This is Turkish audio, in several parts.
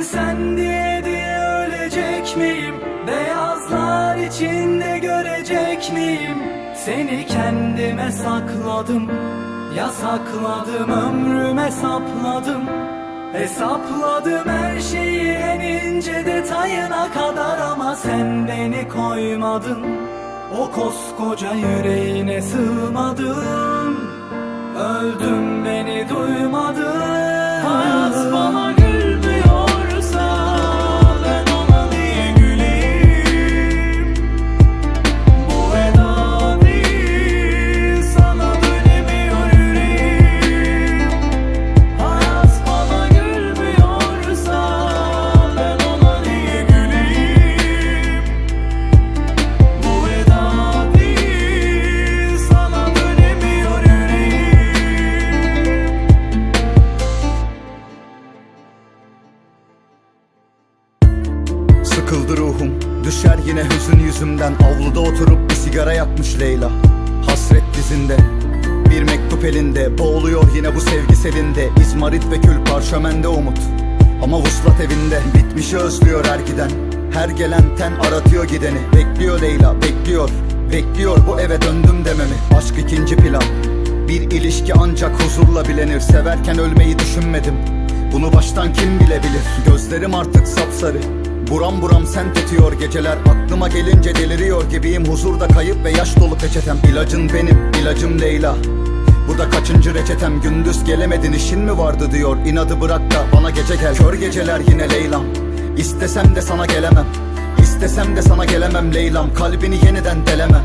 sen diye diye ölecek miyim? Beyazlar içinde görecek miyim? Seni kendime sakladım Yasakladım ömrüme sapladım Hesapladım her şeyi en ince detayına kadar Ama sen beni koymadın O koskoca yüreğine sığmadın Öldüm beni duymadın Sıkıldı ruhum. Düşer yine hüzün yüzümden. Avluda oturup bir sigara yakmış Leyla. Hasret dizinde Bir mektup elinde. Boğuluyor yine bu sevgi selinde. İzmarit ve kül parşömende umut. Ama vuslat evinde Bitmişi özlüyor her giden. Her gelen ten aratıyor gideni. Bekliyor Leyla bekliyor. Bekliyor bu eve döndüm dememi. Aşk ikinci plan. Bir ilişki ancak huzurla bilenir. Severken ölmeyi düşünmedim. Bunu baştan kim bilebilir? Gözlerim artık sapsarı Buram buram sen tetiyor geceler. Aklıma gelince deliriyor gibiyim. Huzurda kayıp ve yaş dolu peçetem. İlacın benim, ilacım Leyla. Bu da kaçıncı reçetem? Gündüz gelemedin işin mi vardı diyor. İnadı bırak da bana gece gel. Kör geceler yine Leylam. İstesem de sana gelemem. İstesem de sana gelemem Leylam. Kalbini yeniden delemem.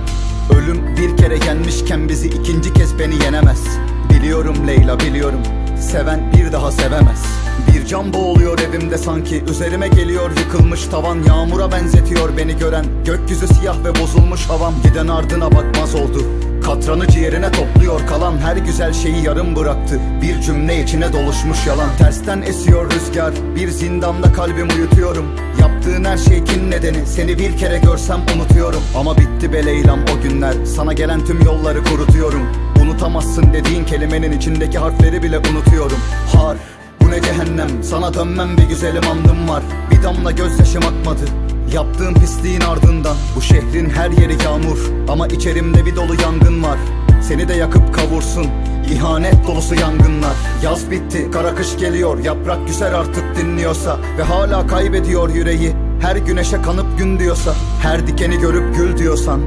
Ölüm bir kere yenmişken bizi ikinci kez beni yenemez. Biliyorum Leyla biliyorum. Seven bir daha sevemez Bir can boğuluyor evimde sanki. Üzerime geliyor yıkılmış tavan. Yağmura benzetiyor beni gören. Gökyüzü siyah ve bozulmuş havam. Giden ardına bakmaz oldu. Katranı ciğerine topluyor kalan. Her güzel şeyi yarım bıraktı. Bir cümle içine doluşmuş yalan. Tersten esiyor rüzgar. Bir zindanda kalbim uyutuyorum. Yaptığın her şey kin nedeni. Seni bir kere görsem unutuyorum. Ama bitti be Leyla'm o günler. Sana gelen tüm yolları kurutuyorum. Unutamazsın dediğin kelimenin içindeki harfleri bile unutuyorum. Har bu ne cehennem? Sana dönmem bir güzelim andım var. Bir damla gözyaşım akmadı. Yaptığım pisliğin ardından. Bu şehrin her yeri yağmur. Ama içerimde bir dolu yangın var. Seni de yakıp kavursun. İhanet dolusu yangınlar. Yaz bitti kara kış geliyor. Yaprak küser artık dinliyorsa. Ve hala kaybediyor yüreği. Her güneşe kanıp gün diyorsa. Her dikeni görüp gül diyorsan.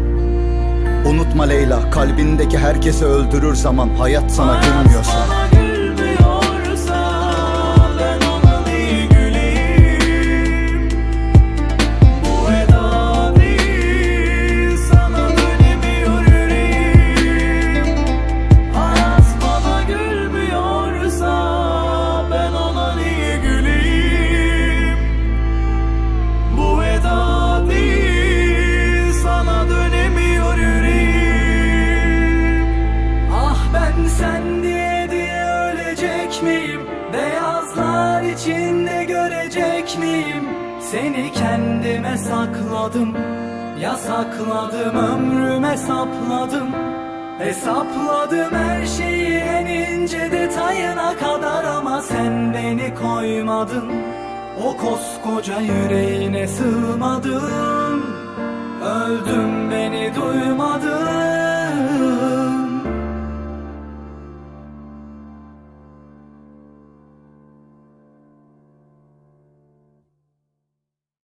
Unutma Leyla kalbindeki herkesi öldürür zaman Hayat sana gülmüyorsa görecek miyim? Seni kendime sakladım. Yasakladım ömrüme sapladım. Hesapladım her şeyi en ince detayına kadar Ama sen beni koymadın. O koskoca yüreğine sığmadın Öldüm